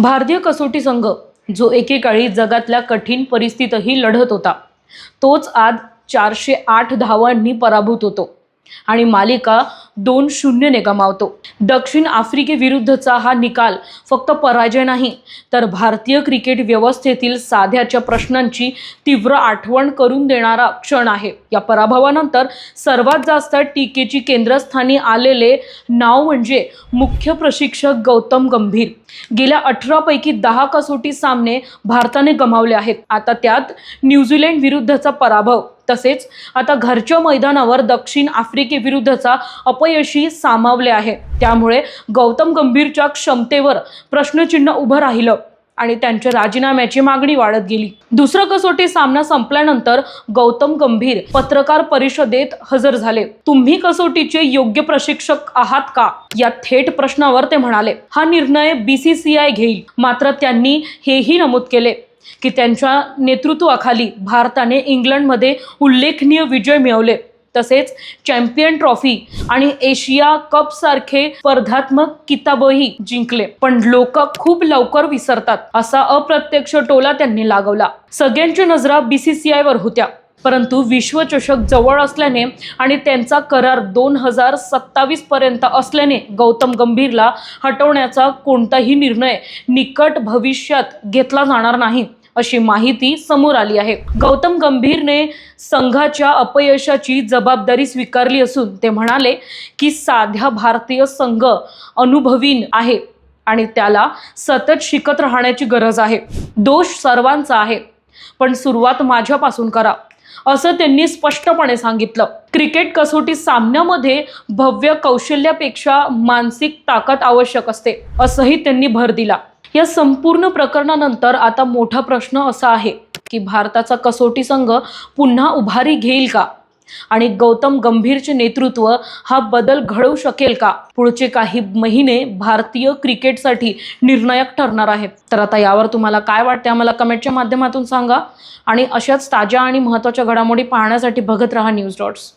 भारतीय कसोटी संघ जो एकेकाळी जगातल्या कठीण परिस्थितीतही लढत होता तोच आज चारशे आठ धावांनी पराभूत होतो. आणि मालिका दोन शून्यने गमावतो दक्षिण आफ्रिकेविरुद्धचा हा निकाल फक्त पराजय नाही तर भारतीय क्रिकेट व्यवस्थेतील साध्याच्या प्रश्नांची तीव्र आठवण करून देणारा क्षण आहे. या पराभवानंतर सर्वात जास्त टीकेची केंद्रस्थानी आलेले नाव म्हणजे मुख्य प्रशिक्षक गौतम गंभीर. गेल्या अठरापैकी दहा कसोटी सामने भारताने गमावले आहेत. आता त्यात न्यूझीलंड विरुद्धचा पराभव तसेच आता घरच्या मैदानावर दक्षिण आफ्रिकेविरुद्धचा अपयशी सामावले आहे. त्यामुळे गौतम गंभीरच्या क्षमतेवर प्रश्नचिन्ह उभं राहिलं आणि त्यांच्या राजीनाम्याची मागणी वाढत गेली. दुसरा कसोटी सामना संपल्यानंतर गौतम गंभीर पत्रकार परिषदेत हजर झाले. तुम्ही कसोटीचे योग्य प्रशिक्षक आहात का? या थेट प्रश्नावर ते म्हणाले हा निर्णय बीसीसीआय घेईल. मात्र त्यांनी हेही नमूद केले. की त्यांच्या नेतृत्वाखाली भारताने इंग्लंडमध्ये उल्लेखनीय विजय मिळवले. तसेच चॅम्पियन ट्रॉफी आणि एशिया कप सारखे स्पर्धात्मक किताबही जिंकले. पण लोक खूप लवकर विसरतात असा अप्रत्यक्ष टोला त्यांनी लागवला. सगळ्यांच्या नजरा बीसीसीआय वर होत्या. परंतु विश्वचषक जवळ असल्याने आणि त्यांचा करार दोन हजार सत्तावीस पर्यंत असल्याने गौतम गंभीरला हटवण्याचा कोणताही निर्णय निकट भविष्यात घेतला जाणार नाही अशी माहिती समोर आली आहे. गौतम गंभीरने संघाच्या अपयशाची जबाबदारी स्वीकारली असून ते म्हणाले की साध्या भारतीय संघ अनुभवीन आहे आणि त्याला सतत शिकत राहण्याची गरज आहे. दोष सर्वांचा आहे पण सुरुवात माझ्यापासून करा. असं त्यांनी स्पष्टपणे सांगितलं. क्रिकेट कसोटी सामन्यामध्ये भव्य कौशल्यापेक्षा मानसिक ताकद आवश्यक असते असंही त्यांनी भर दिला. या संपूर्ण प्रकरणानंतर आता मोठा प्रश्न असा आहे की भारताचा कसोटी संघ पुन्हा उभारी घेईल का? आणि गौतम गंभीरचे नेतृत्व हा बदल घडवू शकेल का? पुढचे काही महिने भारतीय क्रिकेटसाठी निर्णायक ठरणार आहेत तर आता यावर तुम्हाला काय वाटते आम्हाला कमेंटच्या माध्यमातून सांगा. आणि अशाच ताज्या आणि महत्त्वाच्या घडामोडी पाहण्यासाठी बघत रहा न्यूज डॉट्स.